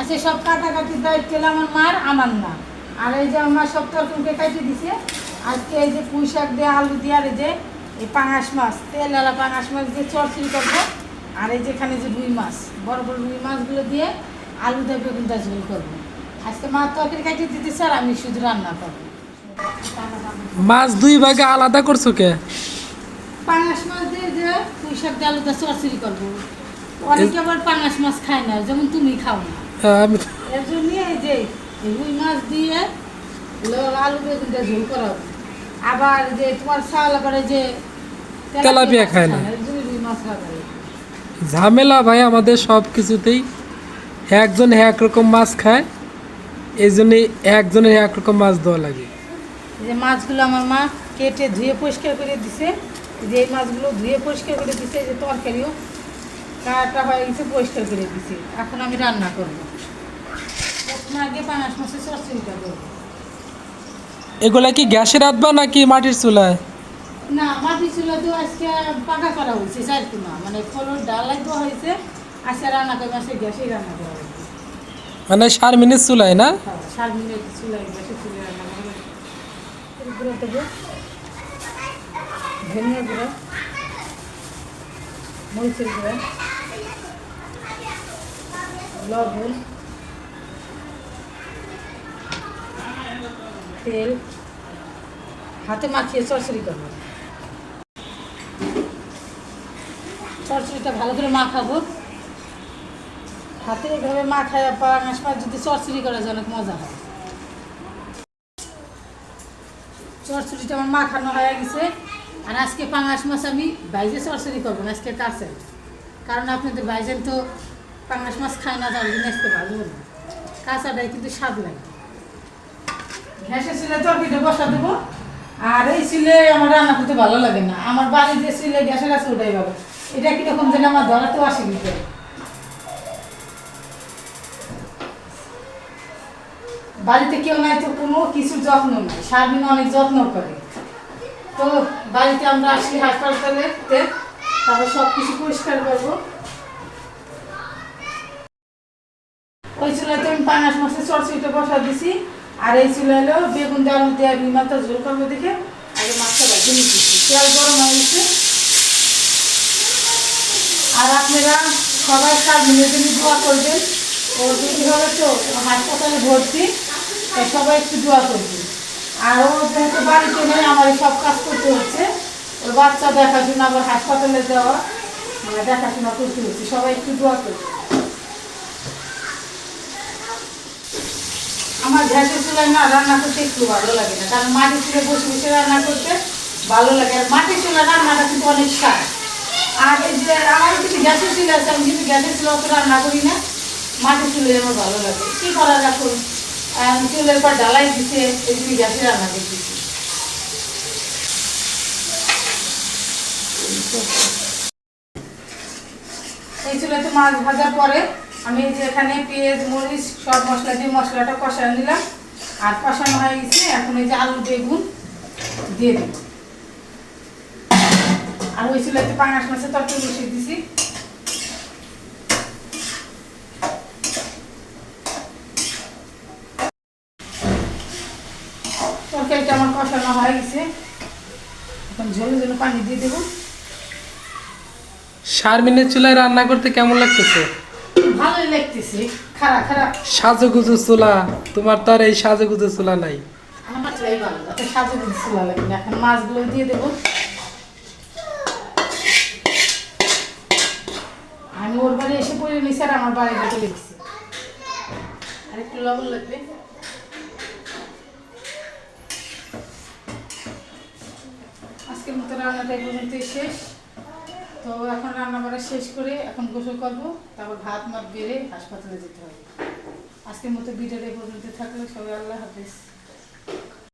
আচ্ছা সব কাটাকাটির দায়িত্ব আমার মার আমার না। আর এই যে আমার সব তরকারিকে কাটিয়ে দিছে আজকে এই যে পুঁই শাক দিয়ে আলু দিয়ে আর এই যে এই পাঙাশ মাছ তেলালা পাঙাশ মাছ দিয়ে চরচড়ি করব আর এই যেখানে যে রুই মাছ বড় বড় রুই মাছগুলো দিয়ে আলু দিয়ে বেগুনটা ঝোল করব। আজকে মা তরকারি কাটিয়ে দিতেছে আর আমি শুধু রান্না করব। মাছ দুই ভাগে আলাদা করছ কে? পাঙাশ মাছ দিয়ে যে পুঁই শাক দিয়ে আলুটা চরচড়ি করব। অনেকে আবার পাঙাশ মাছ খায় না যেমন তুমি খাও না। আবার যে তোমার চাল আবার যে তেলাপিয়া খায় না। ঝামেলা ভাই আমাদের সব কিছুতেই। একজন এক রকম মাছ খায় এই জন্যে একজনের এক রকম মাছ দেওয়া লাগে। যে মাছগুলো আমার মা কেটে ধুয়ে পরিষ্কার করে দিছে। যে এই মাছগুলো ধুয়ে পরিষ্কার করে দিছে যে তরকারিও। কাটা হয়ে গেছে পরিষ্কার করে দিছে। এখন আমি রান্না করব। প্রথমে আগে চচ্চড়িটা করব। এগুলা কি গ্যাসে রাঁধবা নাকি মাটির চুলায়? না মাটি ছিল তো আজকে পাকা করা হয়েছে চার মানে ফলর দেওয়া হয়েছে আজকে রান্না করে মাসে গ্যাসেই রান্না করা হয়েছে। মানে সার মিনিট চুলায় না? হ্যাঁ, সার মিনিট গ্যাসে চুলে রান্না করা হয়েছে। গুঁড়ো দেবো ধনিয়া গুঁড়ো। মরিচের গুঁড়ো, লবণ, তেল, হাতে মাখিয়ে চরচড়ি করব। চরচড়িটা ভালো করে মাখাবো। হাতে এভাবে মাখায় পাঙাশ মাছ যদি চরচড়ি করা যায় অনেক মজা হয়। চরচড়িটা আমার মাখানো হয়ে গেছে। আর আজকে পাঙাশ মাছ আমি বাইজে চরচড়ি করব, না আজকে কাছে কারণ আপনাদের বাইজেন তো পাঙাশ মাছ খায় না, তার জন্য আজকে ভালো না। কাঁচাটাই কিন্তু স্বাদ লাগে। ঘ্যাসে ছিলে তরকারিটা বসা দেবো। আর এই ছিলে আমার রান্না করতে ভালো লাগে না। আমার বাড়ির যে ছিলে গ্যাসের আছে ওটাই ভালো এটা কীরকম যেন আমার ধরাতেও আসে কিন্তু বাড়িতে কেউ নাই তো কোনো কিছু যত্ন নাই। সারবিন অনেক যত্ন করে। তো বাড়িতে আমরা আসি হাসপাতালে তারপর সব কিছু পরিষ্কার করব। ওই চুলাতে আমি পাঙাশ মাছের চরচড়িটা বসা দিছি, আর এই চুলা হলো বেগুন ডাল দিয়ে রুই মাছটা ঝোল করব দেখে, আগে মাছটা ভেজে নিতেছি তেল গরম হয়ে গেছে। আর আপনারা সবাই সার মিলে জন্য দোয়া করবেন? ও যদি হবে তো হাসপাতালে ভর্তি সবাই একটু দোয়া করবেন। আর ও যেহেতু বাড়িতে নেই আমার সব কাজ করতে হচ্ছে ওর বাচ্চা দেখাশোনা আবার হাসপাতালে যাওয়া মানে দেখাশোনা করতে হচ্ছে। সবাই একটু দোয়া করবে আমার গ্যাসের চুলায় না রান্না করতে একটু ভালো লাগে না, কারণ মাটির চুলে বসে বসে রান্না করতে ভালো লাগে। আর মাটির চুলা রান্নাটা কিন্তু অনেক স্বাদ। আর এই যে, আমার কিন্তু গ্যাসের চুলা আছে, আমি কিন্তু গ্যাসের চুলা অত রান্না করি না। মাটির চুলে আমার ভালো লাগে। কী করা রাখুন চুলের পর ডালাই দিছে জন্য গ্যাসে রান্না করতেছি। এই চুলাতে মাছ ভাজার পরে। আমি এই যে এখানে পেঁয়াজ, মরিচ সব মশলা দিয়ে মশলাটা কষানো দিলাম আর কষানো হয়ে গেছে, এখন এই যে আলু, বেগুন দিয়ে দেব। আর ওই চুলাতে পাঙাশ মাছের তরকারি বসিয়ে দিছি। তরকারিটা আমার কষানো হয়ে গেছে। এখন ঝোলে ঝোলে পানি দিয়ে দেবো। সার মিনিট চুলায় রান্না করতে কেমন লাগতেছে? ভালোই লাগতেছে খারাপ খারাপ। সাজুগুজু চুলা তোমার তো আর এই সাজুগুজু চুলা নাই। আমার চুলাই ভালো তাতে সাজে দিতে চুলা লাগে না। এখন মাছগুলো দিয়ে দেবো। আমি ওর বাড়ি এসে পড়ে নিছি আর আমার বাড়িতে চলে গেছি। আর একটু লবণ লাগবে? আজকের মতো রান্নাটা এই পর্যন্তই শেষ। তো এখন রান্না বাড়া শেষ করে এখন গোসল করব, তারপর ভাত মাত বেড়ে হাসপাতালে যেতে হবে। আজকের মতো ভিডিওটা পর্যন্ত থাকলে, সবাই আল্লাহ হাফেজ।